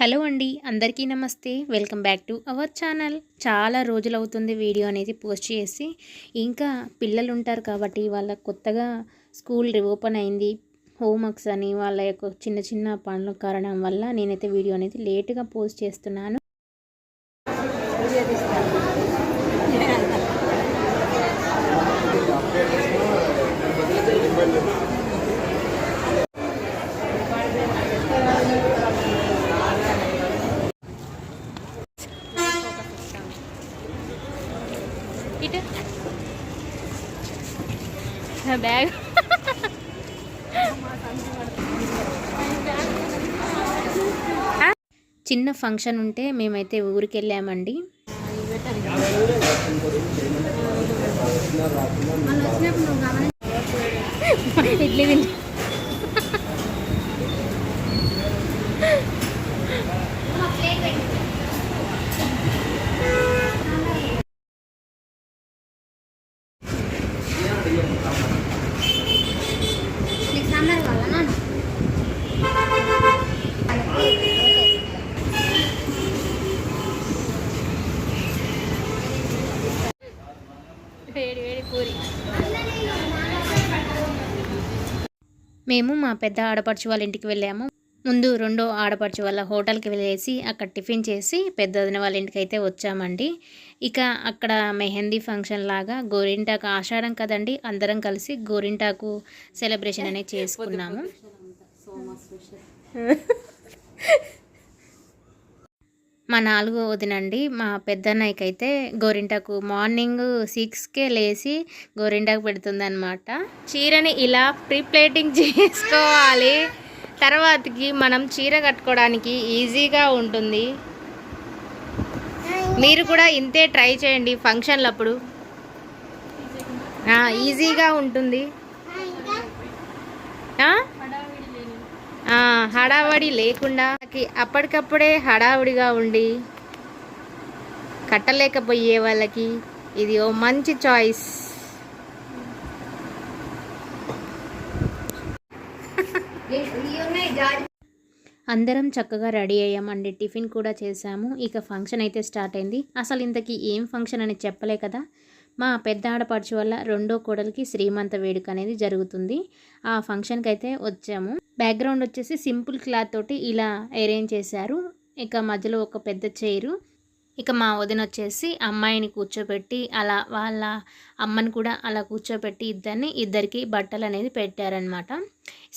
Hello అండి అందరికీ నమస్తే. Welcome back to our channel. చాలా రోజులు అవుతుంది వీడియో అనేది పోస్ట్ చేసి. ఇంకా పిల్లలు ఉంటారు కాబట్టి వాళ్ళ కొత్తగా స్కూల్ రిఓపెన్ అయింది. హోంవర్క్స్ అని వాళ్ళ యొక్క చిన్న చిన్న పనుల కారణం వల్ల నేనైతే వీడియో అనేది లేటుగా పోస్ట్ చేస్తున్నాను ఇటు బ్యాగ్ చిన్న ఫంక్షన్ ఉంటే మేమైతే ఊరికి వెళ్ళామండి ఇడ్లీ Thank you సాంబార్ కావాలా నాన్న వేడి వేడి పూరి మేము మా పెద్ద ఆడపడుచు వాళ్ళ ఇంటికి వెళ్ళాము. ముందు రెండో ఆడపడుచు వాళ్ళ హోటల్కి వెళ్ళేసి అక్కడ టిఫిన్ చేసి పెద్ద వదిన వాళ్ళ ఇంటికి అయితే వచ్చామండి. ఇక అక్కడ మెహందీ ఫంక్షన్ లాగా గోరింటాకు ఆషాఢం కదండి అందరం కలిసి గోరింటాకు సెలబ్రేషన్ అనేది చేసుకున్నాము. మా నాలుగో వదినండి మా పెద్దన్నయ్యకి అయితే గోరింటాకు మార్నింగ్ సిక్స్కే లేచి గోరింటాకు పెడుతుంది అనమాట చీరని ఇలా ప్రీప్లేటింగ్ చేసుకోవాలి. తర్వాతకి మనం చీర కట్టుకోవడానికి ఈజీగా ఉంటుంది. మీరు కూడా ఇంతే ట్రై చేయండి ఫంక్షన్లప్పుడు. ఈజీగా ఉంటుంది. ఆ, హడావడి లేకుండా అప్పటికప్పుడే హడావుడిగా ఉండి కట్టలేకపోయే వాళ్ళకి ఇది ఓ మంచి చాయిస్. అందరం చక్కగా రెడీ అయ్యామండి. టిఫిన్ కూడా చేసాము ఇక ఫంక్షన్ అయితే స్టార్ట్ అయింది. అసలు ఇంతకీ ఏం ఫంక్షన్ అని చెప్పలే కదా. మా పెద్ద ఆడపడుచు వల్ల రెండో కోడలికి శ్రీమంత వేడుక అనేది జరుగుతుంది. ఆ ఫంక్షన్కి అయితే వచ్చాము. బ్యాక్గ్రౌండ్ వచ్చేసి సింపుల్ క్లాత్ తోటి ఇలా అరేంజ్ చేశారు. ఇక మధ్యలో ఒక పెద్ద చైరు ఇక మా వదిన వచ్చేసి అమ్మాయిని కూర్చోబెట్టి అలా వాళ్ళ అమ్మని కూడా అలా కూర్చోబెట్టి ఇద్దరిని ఇద్దరికి బట్టలు అనేది పెట్టారనమాట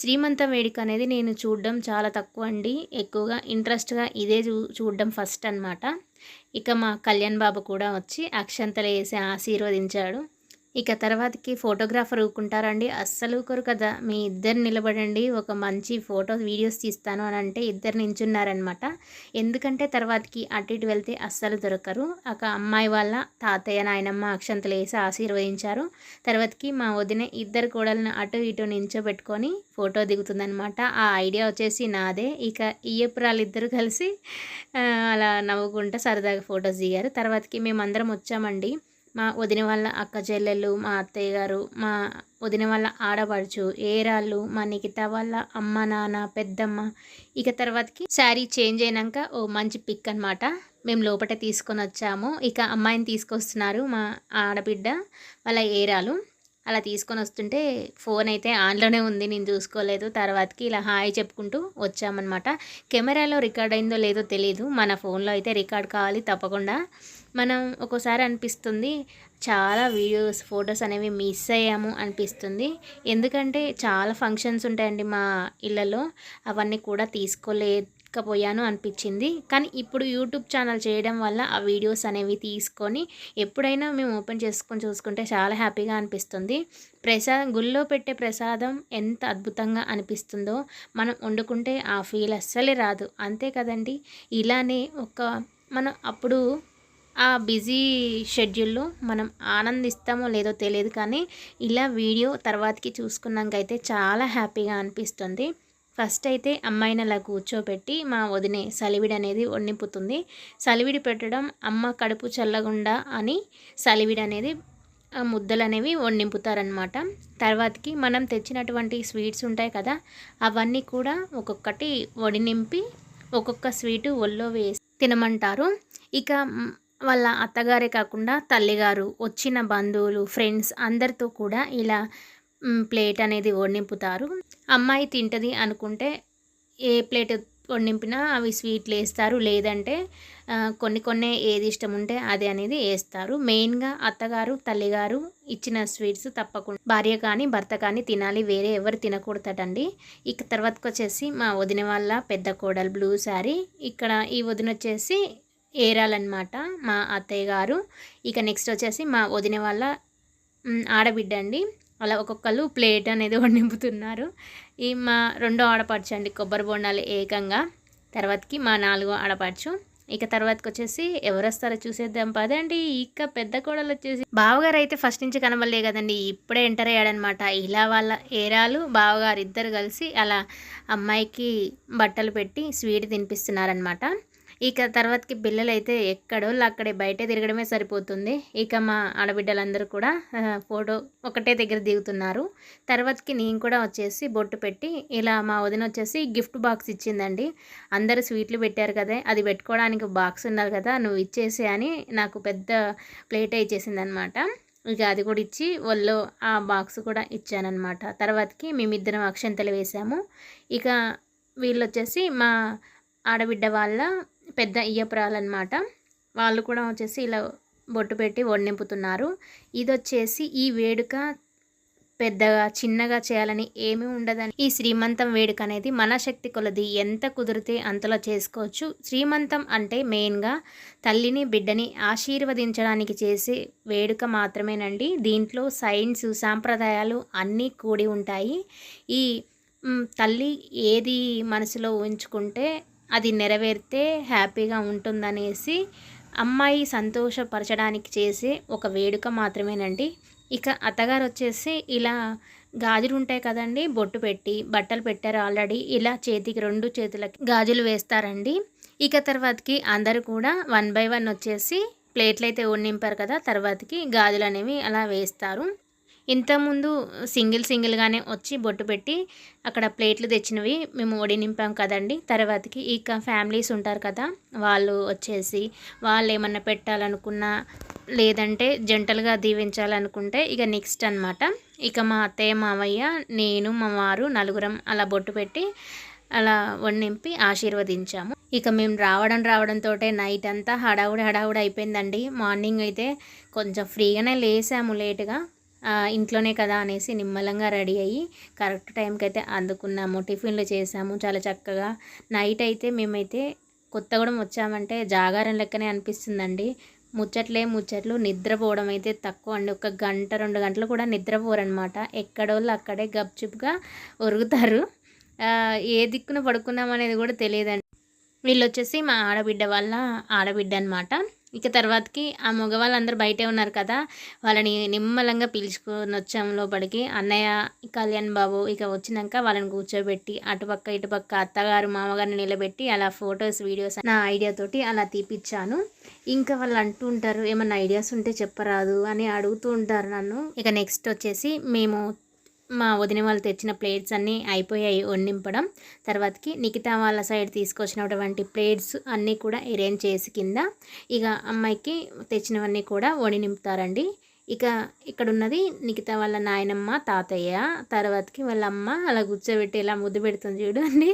శ్రీమంత వేడుక అనేది నేను చూడడం చాలా తక్కువ అండి. ఎక్కువగా ఇంట్రెస్ట్గా ఇదే చూ చూడడం ఫస్ట్ అన్నమాట. ఇక మా కళ్యాణ్ బాబు కూడా వచ్చి అక్షంతలు వేసి ఆశీర్వదించాడు. ఇక తర్వాతకి ఫోటోగ్రాఫర్ ఊరుకుంటారండి. అస్సలు ఊరుకోరు కదా. మీ ఇద్దరు నిలబడండి. ఒక మంచి ఫోటో వీడియోస్ తీస్తాను అని అంటే ఇద్దరు నించున్నారనమాట. ఎందుకంటే తర్వాతకి అటు ఇటు వెళ్తే అస్సలు దొరకరు. ఒక అమ్మాయి వాళ్ళ తాతయ్య నాయనమ్మ అక్షంతలు వేసి ఆశీర్వదించారు. తర్వాతకి మా వదిన ఇద్దరు కోడలను అటు ఇటు నించోబెట్టుకొని ఫోటో దిగుతుందనమాట. ఆ ఐడియా వచ్చేసి నాదే. ఇక ఇయ్యపురాలు ఇద్దరు కలిసి అలా నవ్వుకుంటూ సరదాగా ఫొటోస్ దిగారు. తర్వాతకి మేమందరం వచ్చామండి. మా వదిన వాళ్ళ అక్క చెల్లెళ్ళు మా అత్తయ్య గారు మా వదిన వాళ్ళ ఆడపడుచు ఏరాళ్ళు మా నిఖిత వాళ్ళ అమ్మ నాన్న పెద్దమ్మ. ఇక తర్వాతకి శారీ చేంజ్ అయినాక ఓ మంచి పిక్ అనమాట మేము లోపట తీసుకొని వచ్చాము. ఇక అమ్మాయిని తీసుకొస్తున్నారు మా ఆడబిడ్డ వాళ్ళ ఏరాలు. అలా తీసుకొని వస్తుంటే ఫోన్ అయితే ఆన్లోనే ఉంది నేను చూసుకోలేదు. తర్వాతకి ఇలా హాయ్ చెప్పుకుంటూ వచ్చామన్నమాట. కెమెరాలో రికార్డ్ అయిందో లేదో తెలియదు మన ఫోన్లో అయితే రికార్డ్ కావాలి తప్పకుండా. మనం ఒక్కోసారి అనిపిస్తుంది చాలా వీడియోస్ ఫొటోస్ అనేవి మిస్ అయ్యాము అనిపిస్తుంది. ఎందుకంటే చాలా ఫంక్షన్స్ ఉంటాయండి మా ఇళ్ళలో అవన్నీ కూడా తీసుకోలేకపోయాను అనిపించింది. కానీ ఇప్పుడు యూట్యూబ్ ఛానల్ చేయడం వల్ల ఆ వీడియోస్ అనేవి తీసుకొని ఎప్పుడైనా మేము ఓపెన్ చేసుకొని చూసుకుంటే చాలా హ్యాపీగా అనిపిస్తుంది. ప్రసాదం గుళ్ళో పెట్టే ప్రసాదం ఎంత అద్భుతంగా అనిపిస్తుందో మనం వండుకుంటే ఆ ఫీల్ అస్సలే రాదు. అంతే కదండి? ఇలానే ఒక మనం అప్పుడు ఆ బిజీ షెడ్యూల్లో మనం ఆనందిస్తామో లేదో తెలియదు కానీ ఇలా వీడియో తర్వాతకి చూసుకున్నాకైతే చాలా హ్యాపీగా అనిపిస్తుంది. ఫస్ట్ అయితే అమ్మాయిని అలా కూర్చోబెట్టి మా వదినే సలివిడి అనేది వండిపోతుంది. సలివిడి పెట్టడం అమ్మ కడుపు చల్లగుండా అని సలివిడి అనేది ఆ ముద్దలు అనేవి వండింపుతారనమాట తర్వాతకి మనం తెచ్చినటువంటి స్వీట్స్ ఉంటాయి కదా అవన్నీ కూడా ఒక్కొక్కటి వడి నింపి ఒక్కొక్క స్వీటు ఒళ్ళో వేసి తినమంటారు. ఇక వాళ్ళ అత్తగారే కాకుండా తల్లిగారు వచ్చిన బంధువులు ఫ్రెండ్స్ అందరితో కూడా ఇలా ప్లేట్ అనేది వడ్డింపుతారు అమ్మాయి తింటది అనుకుంటే ఏ ప్లేట్ వండింపినా అవి స్వీట్లు వేస్తారు. లేదంటే కొన్ని కొన్ని ఏది ఇష్టం ఉంటే అది అనేది వేస్తారు. మెయిన్గా అత్తగారు తల్లిగారు ఇచ్చిన స్వీట్స్ తప్పకుండా భార్య కానీ భర్త కానీ తినాలి. వేరే ఎవరు తినకూడదటండి. ఇక తర్వాతకు వచ్చేసి మా వదిన వాళ్ళ పెద్ద కోడలు బ్లూ శారీ. ఇక్కడ ఈ వదిన వచ్చేసి ఏరాలన్నమాట మా అత్తయ్య గారు. ఇక నెక్స్ట్ వచ్చేసి మా వదిన వాళ్ళ ఆడబిడ్డ అండి అలా ఒక్కొక్కరు ప్లేట్ అనేది నింపుతున్నారు. ఈ మా రెండో ఆడపడుచు అండి కొబ్బరి బొండాలు ఏకంగా. తర్వాతకి మా నాలుగో ఆడపడుచు. ఇక తర్వాతకి వచ్చేసి ఎవరు వస్తారో చూసేద్దాం పదండి. ఇక పెద్ద కోడలు వచ్చేసి బావగారు అయితే ఫస్ట్ నుంచి కనబడలే కదండి ఇప్పుడే ఎంటర్ అయ్యాడనమాట ఇలా వాళ్ళ ఏరాలు బావగారు ఇద్దరు కలిసి అలా అమ్మాయికి బట్టలు పెట్టి స్వీట్ తినిపిస్తున్నారనమాట ఇక తర్వాతకి పిల్లలు అయితే ఎక్కడోళ్ళు అక్కడే బయటే తిరగడమే సరిపోతుంది. ఇక మా ఆడబిడ్డలందరూ కూడా ఫోటో ఒకటే దగ్గర దిగుతున్నారు. తర్వాతకి నేను కూడా వచ్చేసి బొట్టు పెట్టి ఇలా మా వదిన వచ్చేసి గిఫ్ట్ బాక్స్ ఇచ్చిందండి. అందరూ స్వీట్లు పెట్టారు కదా అది పెట్టుకోవడానికి బాక్స్ ఉన్నారు కదా నువ్వు ఇచ్చేసి అని నాకు పెద్ద ప్లేట్ ఇచ్చేసింది అనమాట ఇక అది కూడా ఇచ్చి వాళ్ళు ఆ బాక్స్ కూడా ఇచ్చానమాట తర్వాతకి మేమిద్దరం అక్షంతలు వేసాము. ఇక వీళ్ళు వచ్చేసి మా ఆడబిడ్డ వాళ్ళ పెద్ద ఇయ్యపురాలన్నమాట. వాళ్ళు కూడా వచ్చేసి ఇలా బొట్టు పెట్టి వడ్డింపుతున్నారు ఇది వచ్చేసి ఈ వేడుక పెద్దగా చిన్నగా చేయాలని ఏమీ ఉండదని ఈ శ్రీమంతం వేడుక అనేది మన శక్తి కొలది. ఎంత కుదిరితే అంతలో చేసుకోవచ్చు. శ్రీమంతం అంటే మెయిన్గా తల్లిని బిడ్డని ఆశీర్వదించడానికి చేసే వేడుక మాత్రమేనండి. దీంట్లో సైన్స్ సాంప్రదాయాలు అన్నీ కూడి ఉంటాయి. ఈ తల్లి ఏది మనసులో ఉంచుకుంటే అది నెరవేరితే హ్యాపీగా ఉంటుందనేసి అమ్మాయి సంతోషపరచడానికి చేసే ఒక వేడుక మాత్రమేనండి. ఇక అత్తగారు వచ్చేసి ఇలా గాజులు ఉంటాయి కదండి బొట్టు పెట్టి బట్టలు పెట్టారు ఆల్రెడీ ఇలా చేతికి రెండు చేతులకి గాజులు వేస్తారండి. ఇక తర్వాతకి అందరూ కూడా వన్ బై వన్ వచ్చేసి ప్లేట్లు అయితే నింపారు కదా తర్వాతకి గాజులు అనేవి అలా వేస్తారు. ఇంతకుముందు సింగిల్ సింగిల్గానే వచ్చి బొట్టు పెట్టి అక్కడ ప్లేట్లు తెచ్చినవి మేము ఒడి నింపాం కదండి. తర్వాతకి ఇక ఫ్యామిలీస్ ఉంటారు కదా వాళ్ళు వచ్చేసి వాళ్ళు ఏమన్నా పెట్టాలనుకున్నా లేదంటే జంటలుగా దీవించాలనుకుంటే ఇక నెక్స్ట్ అన్నమాట. ఇక మా అత్తయ్య మావయ్య నేను మా వారు నలుగురం అలా బొట్టు పెట్టి అలా వండింపి ఆశీర్వదించాము. ఇక మేము రావడం రావడంతో నైట్ అంతా హడావుడి హడావుడి అయిపోయిందండి. మార్నింగ్ అయితే కొంచెం ఫ్రీగానే లేసాము లేటుగా. ఇంట్లోనే కదా అనేసి నిమ్మలంగా రెడీ అయ్యి కరెక్ట్ టైంకి అయితే అందుకున్నాము. టిఫిన్లు చేసాము. చాలా చక్కగా నైట్ అయితే మేమైతే కొత్తగూడెం వచ్చామంటే జాగారం లెక్కనే అనిపిస్తుందండి. ముచ్చట్లే ముచ్చట్లు నిద్రపోవడం అయితే తక్కువ అండి. ఒక గంట రెండు గంటలు కూడా నిద్రపోరనమాట ఎక్కడోళ్ళు అక్కడే గప్చుప్గా ఒరుగుతారు. ఏ దిక్కున పడుకున్నాం అనేది కూడా తెలియదండి. వీళ్ళు వచ్చేసి మా ఆడబిడ్డ వాళ్ళ ఆడబిడ్డ అనమాట ఇక తర్వాతకి ఆ మగవాళ్ళందరూ బయటే ఉన్నారు కదా వాళ్ళని నిమ్మలంగా పిలుచుకొని వచ్చాము లోపలికి. అన్నయ్య కళ్యాణ్ బాబు ఇక వచ్చినాక వాళ్ళని కూర్చోబెట్టి అటుపక్క ఇటుపక్క అత్తగారు మామగారిని నిలబెట్టి అలా ఫొటోస్ వీడియోస్ నా ఐడియా తోటి అలా తీపిచ్చాను. ఇంకా వాళ్ళు అంటూ ఉంటారు ఏమన్నా ఐడియాస్ ఉంటే చెప్పరాదు అని అడుగుతూ ఉంటారు నన్ను. ఇక నెక్స్ట్ వచ్చేసి మేము మా వదిన వాళ్ళు తెచ్చిన ప్లేట్స్ అన్నీ అయిపోయాయి వండింపడం. తర్వాతకి నిఖితా వాళ్ళ సైడ్ తీసుకొచ్చినటువంటి ప్లేట్స్ అన్నీ కూడా అరేంజ్ చేసి కింద ఇక అమ్మాయికి తెచ్చినవన్నీ కూడా వడి నింపుతారండి. ఇక ఇక్కడ ఉన్నది నిఖితా వాళ్ళ నాయనమ్మ తాతయ్య తర్వాతకి వాళ్ళ అమ్మ అలా కూర్చోబెట్టి ఇలా ముద్దు పెడుతుంది చూడండి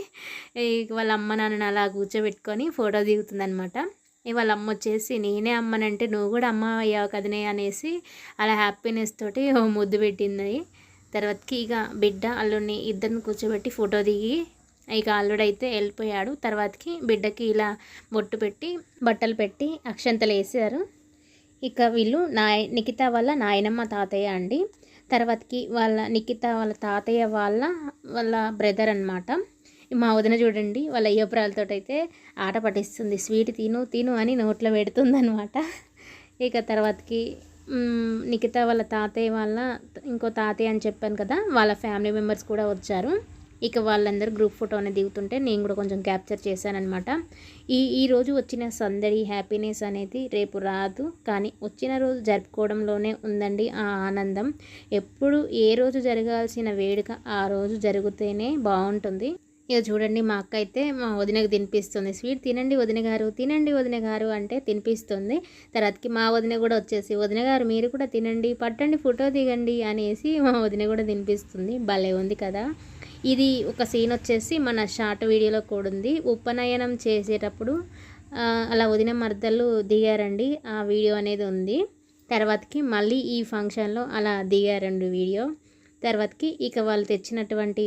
ఇక వాళ్ళ అమ్మ నాన్నని అలా కూర్చోబెట్టుకొని ఫోటో దిగుతుంది అనమాట వాళ్ళ అమ్మ వచ్చేసి నేనే అమ్మనంటే నువ్వు కూడా అమ్మ అయ్యావు కదనే అనేసి అలా హ్యాపీనెస్ తోటి ముద్దు పెట్టింది. తర్వాతకి ఇక బిడ్డ అల్లుడిని ఇద్దరిని కూర్చోబెట్టి ఫోటో దిగి ఇక అల్లుడైతే వెళ్ళిపోయాడు. తర్వాతకి బిడ్డకి ఇలా బొట్టు పెట్టి బట్టలు పెట్టి అక్షంతలు వేసారు ఇక వీళ్ళు నాయ నిఖిత వాళ్ళ నాయనమ్మ తాతయ్య అండి. తర్వాతకి వాళ్ళ నిఖిత వాళ్ళ తాతయ్య వాళ్ళ వాళ్ళ బ్రదర్ అనమాట మా వదిన చూడండి వాళ్ళ అయ్యపురాలతో అయితే ఆట పట్టిస్తుంది. స్వీట్ తిను తిను అని నోట్లో పెడుతుందనమాట ఇక తర్వాతకి నిఖిత వాళ్ళ తాతయ్య వాళ్ళ ఇంకో తాతయ్య అని చెప్పాను కదా వాళ్ళ ఫ్యామిలీ మెంబర్స్ కూడా వచ్చారు. ఇక వాళ్ళందరూ గ్రూప్ ఫోటో అనేది దిగుతుంటే నేను కూడా కొంచెం క్యాప్చర్ చేశానమాట ఈ ఈరోజు వచ్చిన సందడి హ్యాపీనెస్ అనేది రేపు రాదు కానీ వచ్చిన రోజు జరుపుకోవడంలోనే ఉందండి ఆ ఆనందం. ఎప్పుడు ఏ రోజు జరగాల్సిన వేడుక ఆ రోజు జరిగితేనే బాగుంటుంది. ఇక చూడండి మా అక్క అయితే మా వదినకు తినిపిస్తుంది. స్వీట్ తినండి వదిన గారు తినండి వదిన గారు అంటే తినిపిస్తుంది. తర్వాతకి మా వదిన కూడా వచ్చేసి వదిన గారు మీరు కూడా తినండి పట్టండి ఫోటో దిగండి అనేసి మా వదిన కూడా తినిపిస్తుంది. భలే ఉంది కదా. ఇది ఒక సీన్ వచ్చేసి మన షార్ట్ వీడియోలో కూడా ఉంది. ఉపనయనం చేసేటప్పుడు అలా వదిన మర్దలు దిగారండి. ఆ వీడియో అనేది ఉంది. తర్వాతకి మళ్ళీ ఈ ఫంక్షన్లో అలా దిగారండి వీడియో. తర్వాతకి ఇక వాళ్ళు తెచ్చినటువంటి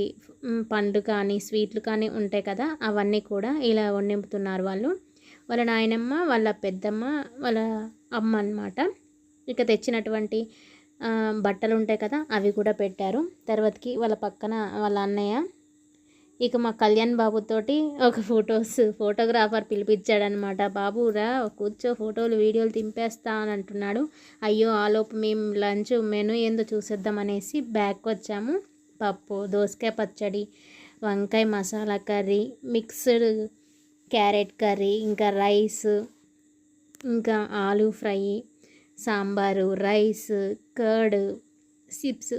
పండ్లు కానీ స్వీట్లు కానీ ఉంటాయి కదా అవన్నీ కూడా ఇలా వండింపుతున్నారు వాళ్ళు. వాళ్ళ నాయనమ్మ వాళ్ళ పెద్దమ్మ వాళ్ళ అమ్మ అన్నమాట. ఇక తెచ్చినటువంటి బట్టలు ఉంటాయి కదా అవి కూడా పెట్టారు. తర్వాతకి వాళ్ళ పక్కన వాళ్ళ అన్నయ్య ఇక మా కళ్యాణ్ బాబుతోటి ఒక ఫొటోస్ ఫోటోగ్రాఫర్ పిలిపించాడనమాట. బాబురా కూర్చో ఫోటోలు వీడియోలు తింపేస్తా అని అంటున్నాడు. అయ్యో ఆలోపు మేము లంచ్ మెను ఏందో చూసేద్దాం అనేసి బ్యాక్ వచ్చాము. పప్పు దోసకాయ పచ్చడి వంకాయ masala curry mixed carrot curry ఇంకా రైస్ ఇంకా aloo fry sambar rice curd chips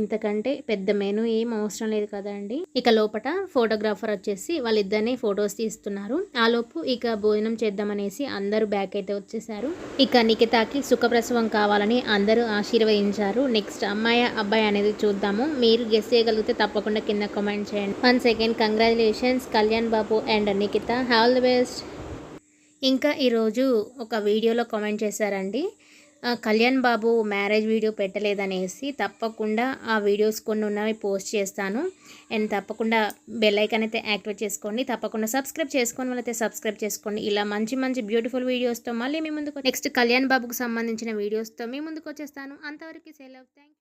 ఇంతకంటే పెద్ద మెను ఏం అవసరం లేదు కదండి. ఇక లోపట ఫోటోగ్రాఫర్ వచ్చేసి వాళ్ళిద్దరిని ఫొటోస్ తీస్తున్నారు. ఆలోపు ఇక భోజనం చేద్దామనేసి అందరూ బ్యాక్ అయితే వచ్చేసారు. ఇక నిఖితాకి సుఖప్రసవం కావాలని అందరూ ఆశీర్వదించారు. నెక్స్ట్ అమ్మాయి అబ్బాయి అనేది చూద్దాము. మీరు గెస్ చేయగలిగితే తప్పకుండా కింద కామెంట్ చేయండి. One second congratulations Kalyan Babu and Nikhita. Have the best ఇంకా ఈరోజు ఒక వీడియోలో కామెంట్ చేశారండి. కళ్యాణ్ బాబు మ్యారేజ్ వీడియో పెట్టలేదనేసి తప్పకుండా ఆ వీడియోస్ కొన్ని ఉన్నవి పోస్ట్ చేస్తాను. అండ్ తప్పకుండా బెల్ ఐకాన్ అయితే యాక్టివేట్ చేసుకోండి. తప్పకుండా సబ్స్క్రైబ్ చేసుకొని వాళ్ళైతే సబ్స్క్రైబ్ చేసుకోండి. ఇలా మంచి మంచి బ్యూటిఫుల్ వీడియోస్తో మళ్ళీ మీ ముందుకు నెక్స్ట్ కళ్యాణ్ బాబుకు సంబంధించిన వీడియోస్తో మీ ముందుకు వచ్చేస్తాను. అంతవరకు సెలవు. థ్యాంక్